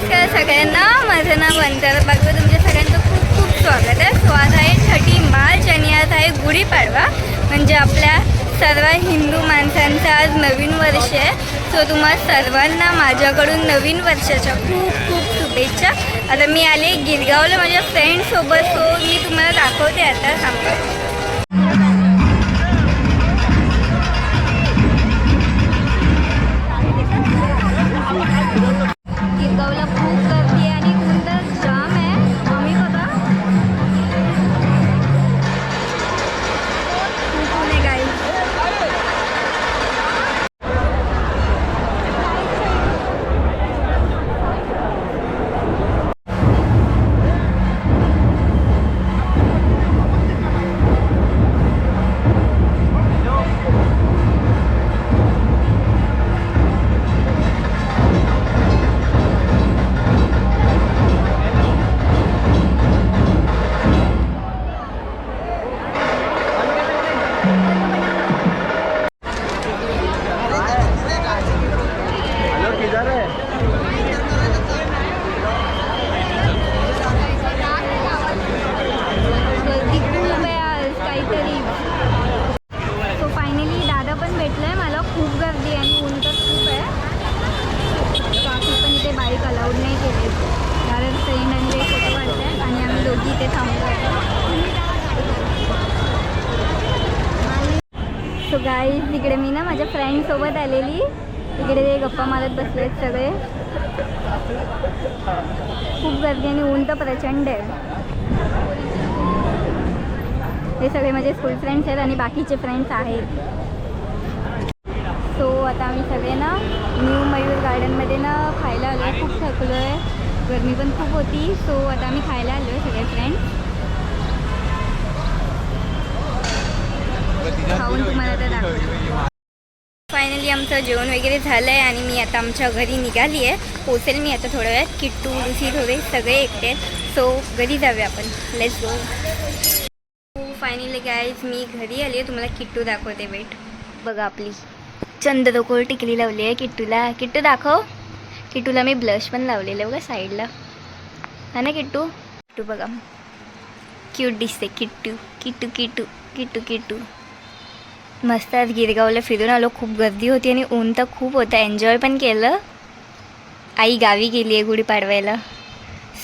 नमस्कार सगळ्यांना. माझं नाव वंदर बागवे. तुमच्या सगळ्यांचं खूप खूप स्वागत आहे. सो आज आहे थर्टी मार्च आणि आज आहे गुढीपाडवा म्हणजे आपल्या सर्व हिंदू माणसांचं आज नवीन वर्ष आहे. सो तुम्हा सर्वांना माझ्याकडून नवीन वर्षाच्या खूप खूप शुभेच्छा. आता मी आले गिरगावला. माझ्या फ्रेंडसोबत सो मी तुम्हाला दाखवते आता सांगा गिरगावला खूप काहीतरी. सो फायनली दादा पण भेटलाय मला. खूप गर्दी आहे आणि ऊन तर खूप आहे. बाकी पण इथे बाईक अलाउड नाही केले. कारण फ्रेंड आणि ते फोटो काढतात आणि आम्ही दोघी इथे थांबलो सो गाई तिकडे मी ना माझ्या फ्रेंडसोबत आलेली. तिकडे ते गप्पा मारत बसले आहेत सगळे. खूप गर्दी आणि ऊन तर प्रचंड आहे. हे सगळे माझे स्कूल फ्रेंड्स आहेत आणि बाकीचे फ्रेंड्स आहेत. सो आता आम्ही सगळे ना न्यू मयूर गार्डनमध्ये ना खायला आलो आहे खूप थकलो आहे गर्मी पण खूप होती. सो आता आम्ही खायला आलो आहे सगळे फ्रेंड्स खाऊन तुम्हाला तर दाखवतो. फायनली आमचं जेवण वगैरे झालं आहे आणि मी आता आमच्या घरी निघाली आहे. पोचेल मी आता थोड्या वेळात. किट्टू लुसी थोडे सगळे एकटे सो घरी जाऊया आपण. लेट्स गो फायनली गाईज मी घरी आली आहे. तुम्हाला किट्टू दाखवते वेट बघा आपली. चंद्रकोळ टिकली लावली आहे किट्टूला. किट्टू दाखव. किट्टूला मी ब्लश पण लावलेलं आहे बघा साईडला हा ना किट्टू? किट्टू बघा. क्यूट दिसते किट्टू. किट्टू किट्टू. किट्टू किट्टू. मस्त आज गिरगावला फिरून आलो. खूप गर्दी होती आणि ऊन तर खूप होतं. एन्जॉय पण केलं. आई गावी गेली आहे गुढी पाडवायला.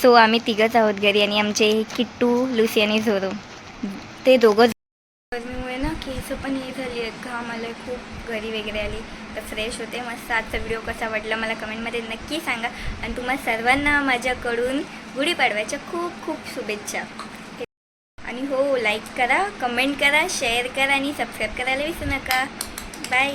सो आम्ही तिघंच आहोत घरी आणि आमचे किट्टू लुसी आणि झोरो. ते दोघं गर्मीमुळे ना केस पण हे झाली आहेत. घाम आलं खूप घरी वगैरे आली. तर फ्रेश होते. मस्त आजचा व्हिडिओ कसा वाटला मला कमेंटमध्ये नक्की सांगा. आणि तुम्हा सर्वांना माझ्याकडून गुढीपाडव्याच्या खूप खूप शुभेच्छा. लाईक करा कमेंट करा शेअर करा आणि सबस्क्राईब करायला विसरू नका. बाय